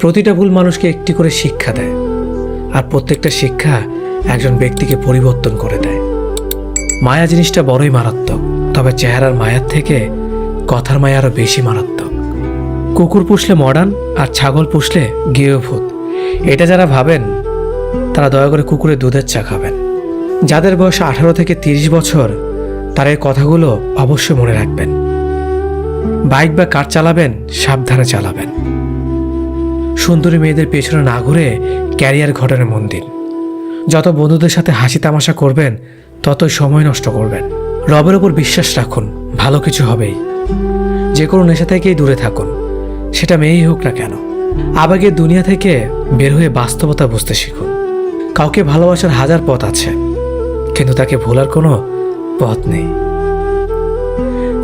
প্রতিটা ভুল মানুষকে একটি করে শিক্ষা দেয়। আর প্রত্যেকটা শিক্ষা একজন ব্যক্তিকে পরিবর্তন করে দেয়। মায়া জিনিসটা বড়ই মারাত্মক, তবে চেহারার মায়ার থেকে কথার মায়া আরও বেশি মারাত্মক। কুকুর পুষলে মডার্ন আর ছাগল পুষলে গৃহভূত। এটা যারা ভাবেন, তারা দয়া করে কুকুরের দুধের চা খাবেন। যাদের বয়স আঠারো থেকে তিরিশ বছর, তারা এই কথাগুলো অবশ্যই মনে রাখবেন। বাইক বা কার চালাবেন, সাবধানে চালাবেন। সুন্দরী মেয়েদের পেছনে না ঘুরে ক্যারিয়ার ঘটনে মন দিন যত বন্ধুদের সাথে হাসি তামাশা করবেন ততই সময় নষ্ট করবেন। রবের ওপর বিশ্বাস রাখুন, ভালো কিছু হবেই। যে কোনো নেশা থেকেই দূরে থাকুন, সেটা মেয়েই হোক না কেন। আবেগের দুনিয়া থেকে বের হয়ে বাস্তবতা বুঝতে শিখুন। কাউকে ভালোবাসার হাজার পথ আছে, কিন্তু তাকে ভোলার কোনো পথ নেই।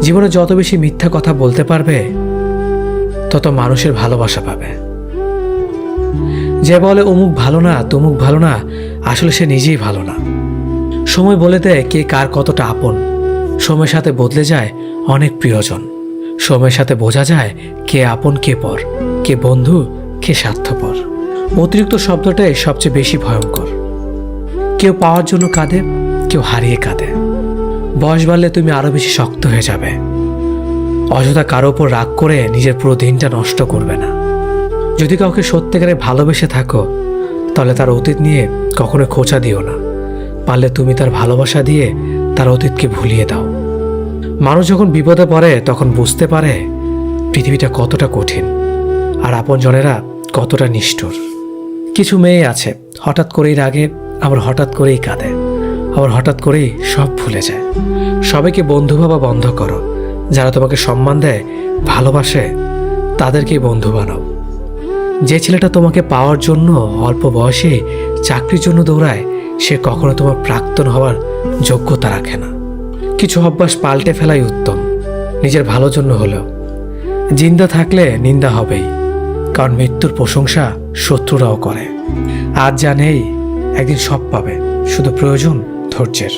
জীবনে যত বেশি মিথ্যা কথা বলতে পারবে, তত মানুষের ভালোবাসা পাবে। যে বলে, অমুক ভালো না, তমুক ভালো না, আসলে সে নিজেই ভালো না। সময় বলে দেয় কে কার কতটা আপন। সময়ের সাথে বদলে যায় অনেক প্রিয়জন। সময়ের সাথে বোঝা যায় কে আপন, কে পর, কে বন্ধু, কে স্বার্থপর। অতিরিক্ত শব্দটাই সবচেয়ে বেশি ভয়ঙ্কর। কেউ পাওয়ার জন্য কাঁদে, কেউ হারিয়ে কাঁদে। বয়স বাড়লে তুমি আরও বেশি শক্ত হয়ে যাবে। অযথা কারও ওপর রাগ করে নিজের পুরো দিনটা নষ্ট করবে না। যদি কাউকে সত্যিকারে ভালোবেসে থাকো, তাহলে তার অতীত নিয়ে কখনো খোঁচা দিও না। পারলে তুমি তার ভালোবাসা দিয়ে তার অতীতকে ভুলিয়ে দাও। মানুষ যখন বিপদে পড়ে, তখন বুঝতে পারে পৃথিবীটা কতটা কঠিন আর আপনজনেরা কতটা নিষ্ঠুর। কিছু মেয়ে আছে, হঠাৎ করেই রাগে, আবার হঠাৎ করেই কাঁদে, আবার হঠাৎ করেই সব ভুলে যায়। সবাইকে বন্ধু ভাবা বন্ধ করো। যারা তোমাকে সম্মান দেয়, ভালোবাসে, তাদেরকেই বন্ধু বানাও। যে ছেলেটা তোমাকে পাওয়ার জন্য অল্প বয়সে চাকরির জন্য দৌড়ায়, সে কখনো তোমার প্রাক্তন হওয়ার যোগ্যতা রাখে না। কিছু অভ্যাস পাল্টে ফেলাই উত্তম। নিজের ভালোর জন্য হলেও। জিন্দা থাকলে নিন্দা হবেই, কারণ মৃত্যুর প্রশংসা শত্রুরাও করে। আজ যা নেই, একদিন সব পাবে, শুধু প্রয়োজন ধৈর্যের।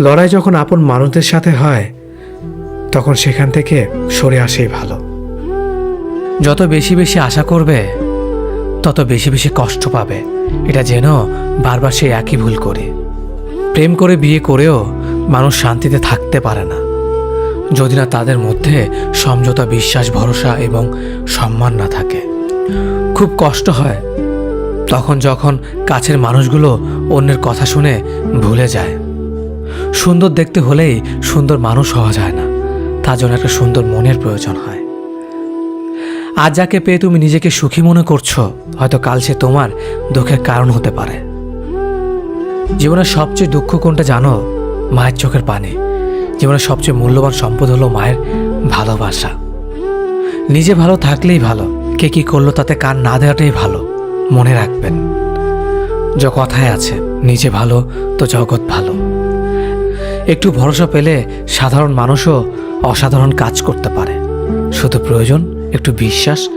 লড়াই যখন আপন মানুষদের সাথে হয়, তখন সেখান থেকে সরে আসেই ভালো। যত বেশি বেশি আশা করবে, তত বেশি বেশি কষ্ট পাবে। এটা যেন বারবার সে একই ভুল করে। প্রেম করে বিয়ে করেও মানুষ শান্তিতে থাকতে পারে না। যদি না তাদের মধ্যে সমঝোতা, বিশ্বাস, ভরসা এবং সম্মান না থাকে। খুব কষ্ট হয়। তখন যখন কাছের মানুষগুলো অন্যের কথা শুনে ভুলে যায়। সুন্দর দেখতে হলেই সুন্দর মানুষ হওয়া যায় না। তার জন্য একটা সুন্দর মনের প্রয়োজন হয়। আজ যাকে পেয়ে তুমি নিজেকে সুখী মনে করছ, হয়তো কাল সে তোমার দুঃখের কারণ হতে পারে। জীবনের সবচেয়ে দুঃখ কোনটা জানো? মায়ের চোখের পানি। জীবনের সবচেয়ে মূল্যবান সম্পদ হলো মায়ের ভালোবাসা। নিজে ভালো থাকলেই ভালো। কে কি করল তাতে কান না দেওয়াটাই ভালো। মনে রাখবেন। যে কথায় আছে, নিজে ভালো তো জগৎ ভালো। একটু ভরসা পেলে সাধারণ মানুষও অসাধারণ কাজ করতে পারে। শুধু প্রয়োজন একটু বিশ্বাস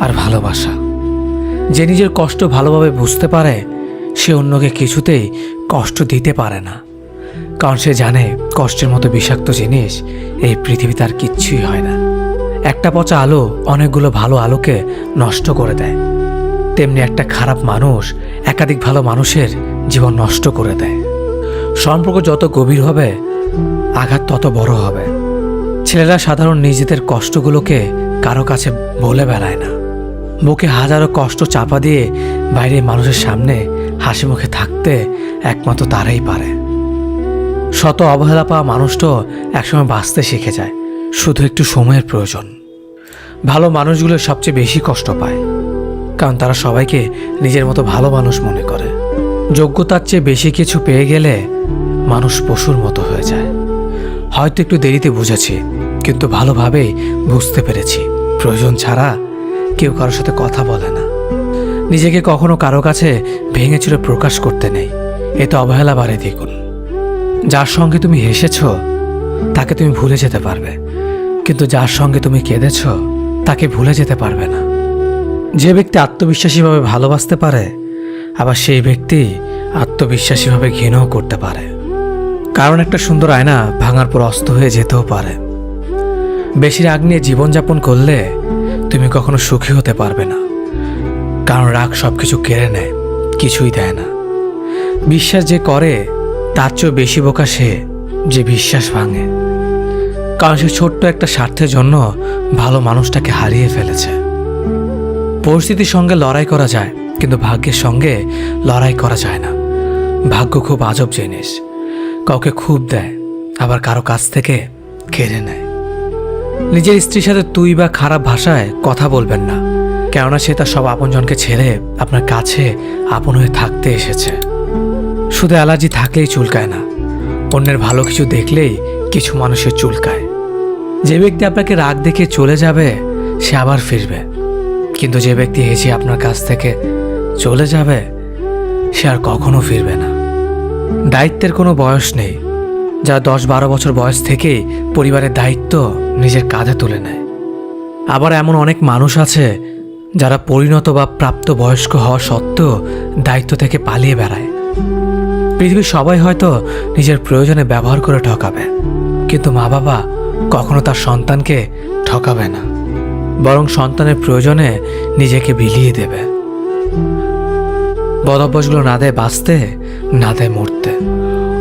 আর ভালোবাসা। যে নিজের কষ্ট ভালোভাবে বুঝতে পারে, সে অন্যকে কিছুতেই কষ্ট দিতে পারে না। কারণ সে জানে কষ্টের মতো বিষাক্ত জিনিস এই পৃথিবীতে আর কিচ্ছুই হয় না। একটা পচা আলো অনেকগুলো ভালো আলোকে নষ্ট করে দেয়। তেমনি একটা খারাপ মানুষ একাধিক ভালো মানুষের জীবন নষ্ট করে দেয়। সম্পর্ক যত গভীর হবে, আঘাত তত বড় হবে। ছেলেরা সাধারণ নিজেদের কষ্টগুলোকে কারও কাছে বলে বেড়ায় না। বুকে হাজারো কষ্ট চাপা দিয়ে বাইরে মানুষের সামনে হাসি মুখে থাকতে একমাত্র তারাই পারে। শত অবহেলা পাওয়া মানুষটাও একসময় বাঁচতে শিখে যায়, শুধু একটু সময়ের প্রয়োজন। ভালো মানুষগুলো সবচেয়ে বেশি কষ্ট পায়, কারণ তারা সবাইকে নিজের মতো ভালো মানুষ মনে করে। যোগ্যতার চেয়ে বেশি কিছু পেয়ে গেলে মানুষ পশুর মতো হয়ে যায়। হয়তো একটু দেরিতে বুঝেছি কিন্তু ভালোভাবেই বুঝতে পেরেছি। প্রয়োজন ছাড়া কেউ কারোর সাথে কথা বলে না। নিজেকে কখনো কারও কাছে ভেঙে চুরে প্রকাশ করতে নেই। এতে অবহেলা বাড়ে দ্বিগুণ। যার সঙ্গে তুমি হেসেছ, তাকে তুমি ভুলে যেতে পারবে। কিন্তু যার সঙ্গে তুমি কেঁদেছ, তাকে ভুলে যেতে পারবে না। যে ব্যক্তি আত্মবিশ্বাসীভাবে ভালোবাসতে পারে, আবার সেই ব্যক্তি আত্মবিশ্বাসীভাবে ঘৃণাও করতে পারে। কারণ একটা সুন্দর আয়না ভাঙার পর অস্ত হয়ে যেতেও পারে। বেশি রাগ নিয়ে জীবনযাপন করলে তুমি কখনো সুখী হতে পারবে না। কারণ রাগ সব কিছু কেড়ে নেয়, কিছুই দেয় না। বিশ্বাস যে করে, তার চেয়েও বেশি বোকা সে যে বিশ্বাস ভাঙে। কারণ সে ছোট্ট একটা স্বার্থের জন্য ভালো মানুষটাকে হারিয়ে ফেলেছে। পরিস্থিতির সঙ্গে লড়াই করা যায়, কিন্তু ভাগ্যের সঙ্গে লড়াই করা যায় না। ভাগ্য খুব আজব জিনিস। কাউকে খুব দেয়, আবার কারও কাছ থেকে কেড়ে নেয়। নিজের স্ত্রীর সাথে তুই বা খারাপ ভাষায় কথা বলবেন না। কেননা সে তার সব আপনজনকে ছেড়ে আপনার কাছে আপন হয়ে থাকতে এসেছে। শুধু অ্যালার্জি থাকলেই চুলকায় না, অন্যের ভালো কিছু দেখলেই কিছু মানুষের চুলকায়। যে ব্যক্তি আপনাকে রাগ দেখে চলে যাবে, সে আবার ফিরবে। কিন্তু যে ব্যক্তি হেসে আপনার কাছ থেকে চলে যাবে, সে আর কখনো ফিরবে না। দায়িত্বের কোনো বয়স নেই যারা দশ বারো বছর বয়স থেকেই পরিবারের দায়িত্ব নিজের কাঁধে তুলে নেয়। আবার এমন অনেক মানুষ আছে যারা পরিণত বা প্রাপ্ত বয়স্ক হওয়া সত্ত্বেও দায়িত্ব থেকে পালিয়ে বেড়ায়। পৃথিবীর সবাই হয়তো নিজের প্রয়োজনে ব্যবহার করে ঠকাবে, কিন্তু মা বাবা কখনো তার সন্তানকে ঠকাবে না, বরং সন্তানের প্রয়োজনে নিজেকে বিলিয়ে দেবে। বদভ্যাসগুলো না দেয় বাঁচতে, না দেয় মরতে।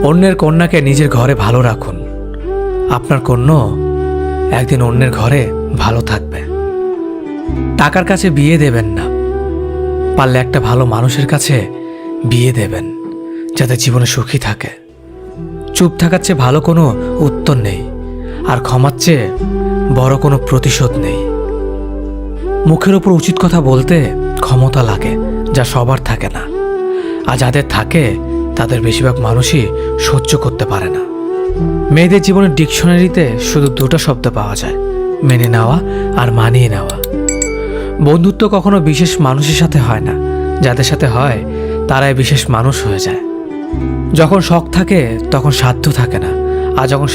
অন্যের কন্যাকে নিজের ঘরে ভালো রাখুন। আপনার কন্যা একদিন অন্যের ঘরে ভালো থাকবে। টাকার কাছে বিয়ে দেবেন না। পারলে একটা ভালো মানুষের কাছে বিয়ে দেবেন, যাতে জীবনে সুখী থাকে। চুপ থাকার চেয়ে ভালো কোনো উত্তর নেই, আর ক্ষমার চেয়ে বড় কোনো প্রতিশোধ নেই। মুখের ওপর উচিত কথা বলতে ক্ষমতা লাগে, যা সবার থাকে না। আর যাদের থাকে তাদের বেশিরভাগ মানুষই সহ্য করতে পারে না। মেয়েদের জীবনের ডিকশনারিতে শুধু দুটো শব্দ পাওয়া যায়, মেনে নেওয়া আর মানিয়ে নেওয়া। বন্ধুত্ব কখনো বিশেষ মানুষের সাথে হয় না, যাদের সাথে হয় তারাই বিশেষ মানুষ হয়ে যায়। যখন শখ থাকে, তখন সাধ্য থাকে না, আর যখন